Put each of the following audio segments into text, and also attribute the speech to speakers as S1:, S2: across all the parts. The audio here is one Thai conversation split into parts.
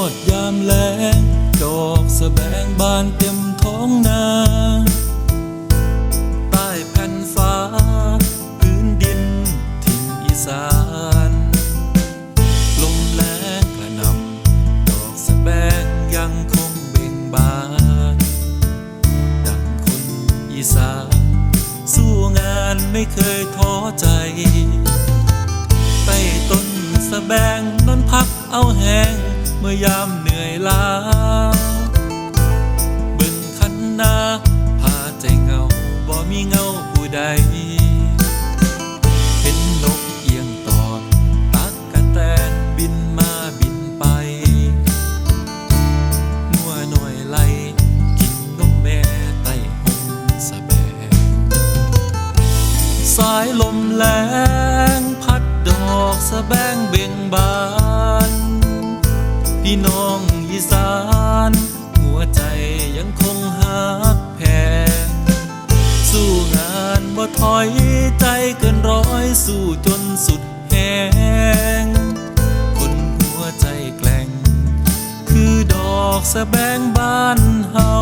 S1: อดยามแลงดอกสแบงบานเต็มท้องนาใต้แผ่นฟ้า พื้นดินถิ่นอีสาน ลมแรงกระหนำดอกสะแบงยังคงเบ่งบาน ดังคนอีสาน สู้งานไม่เคยท้อใจใต้ต้นสะแบงนอนพักเอาแห้ง เมื่อยามเหนื่อยล้าานหัวใจยังคงหักแพงสู้งานบ่ถอยใจเกินร้อยสู้จนสุดแหงคนหัวใจแกล่ง คือดอกสะแบงบ้านเฮา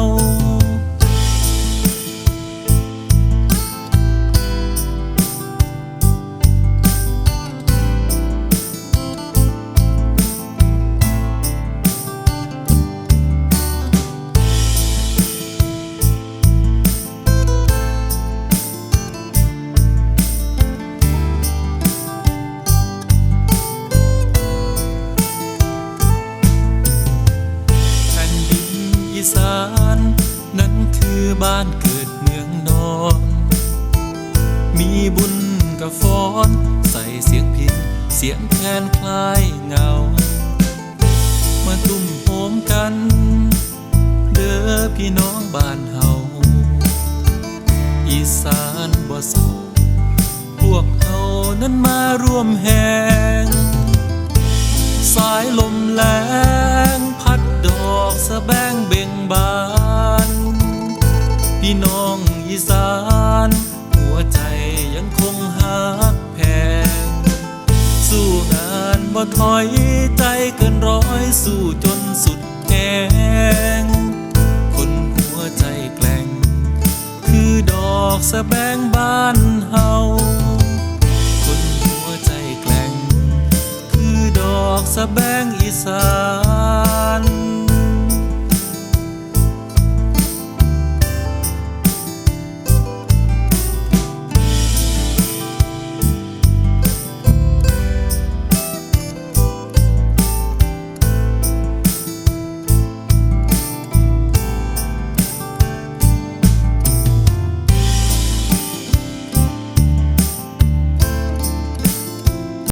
S1: คือบ้านเกิดเมืองนอน มีบุญกับฟ้อนใส่เสียงพินเสียงแคนคลายเงา มาตุ้มโฮมกัน เด้อพี่น้องบ้านเฮา อีสานบ่เศร้าพวกเฮานั้นมาร่วมแหง สายลมแรงพัดดอกสะแบงเบ่งบาน พี่น้องอีสาน หัวใจยังคงหักแพง สู้งานบ่ถอยใจเกินร้อยสู้จนสุดแหงคนหัวใจแกล่ง คือดอกสะแบงบ้านเฮาคนหัวใจแกล่ง คือดอกสะแบงอีสาน